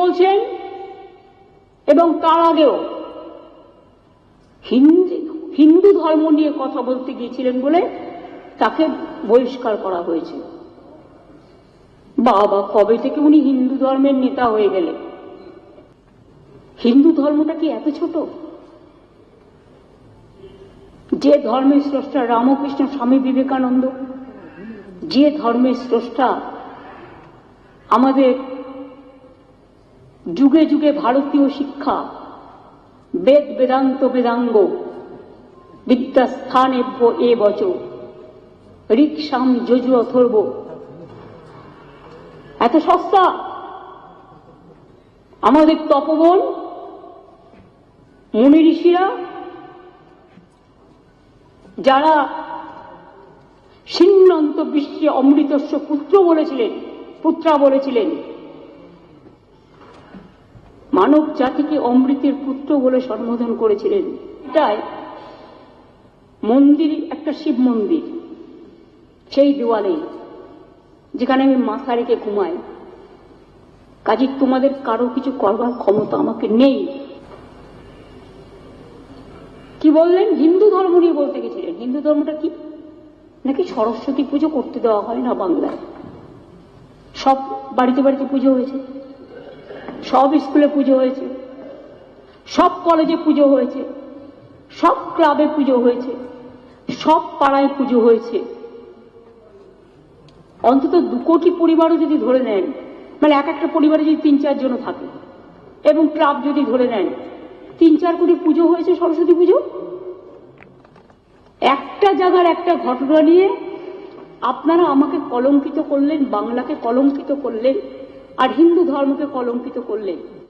বলছেন, এবং তার আগেও হিন্দু ধর্ম নিয়ে কথা বলতে গিয়েছিলেন বলে তাকে বহিষ্কার করা হয়েছে বাবা, কবে থেকে উনি হিন্দু ধর্মের নেতা হয়ে গেলেন? হিন্দু ধর্মটা কি এত ছোট? যে ধর্মের স্রষ্টা রামকৃষ্ণ, স্বামী বিবেকানন্দ, যে ধর্মের স্রষ্টা আমাদের যুগে যুগে ভারতীয় শিক্ষা, বেদ বেদান্ত বেদাঙ্গ বিদ্যাস্থানেভ্য এ বচ রিক্সাম যজু অথর্ব। এত সস্তা? আমাদের তপবন, মুনি ঋষিরা, যারা সিন্নন্ত বিশ্বে অমৃতস্ব পুত্র বলেছিলেন, পুত্রা বলেছিলেন মানব জাতিকে অমৃতের পুত্র বলে সম্বোধন করেছিলেন। তাই মন্দির, একটা শিব মন্দির, সেই দেওয়ালে যেখানে আমি মাথা রেখে ঘুমাই। কাজে, তোমাদের কারও কিছু করবার ক্ষমতা আমাকে নেই। কি বললেন? হিন্দু ধর্ম নিয়ে বলতে গেছিলেন। হিন্দু ধর্মটা কি? নাকি সরস্বতী পুজো করতে দেওয়া হয় না বাংলায়? সব বাড়িতে বাড়িতে পুজো হয়েছে। সব স্কুলে পুজো হয়েছে। সব কলেজে পুজো হয়েছে। সব ক্লাবে পুজো হয়েছে। সব পাড়ায় পুজো হয়েছে। অন্তত দু কোটি পরিবারও যদি ধরে নেন মানে এক একটা পরিবারে যদি তিন চারজন থাকে, এবং ক্লাব যদি ধরে নেন, তিন চার কোটি পুজো হয়েছে সরস্বতী পুজো? একটা জায়গার একটা ঘটনা নিয়ে আপনারা আমাকে কলঙ্কিত করলেন, বাংলাকে কলঙ্কিত করলেন। আর হিন্দু ধর্মকে কলঙ্কিত করলেন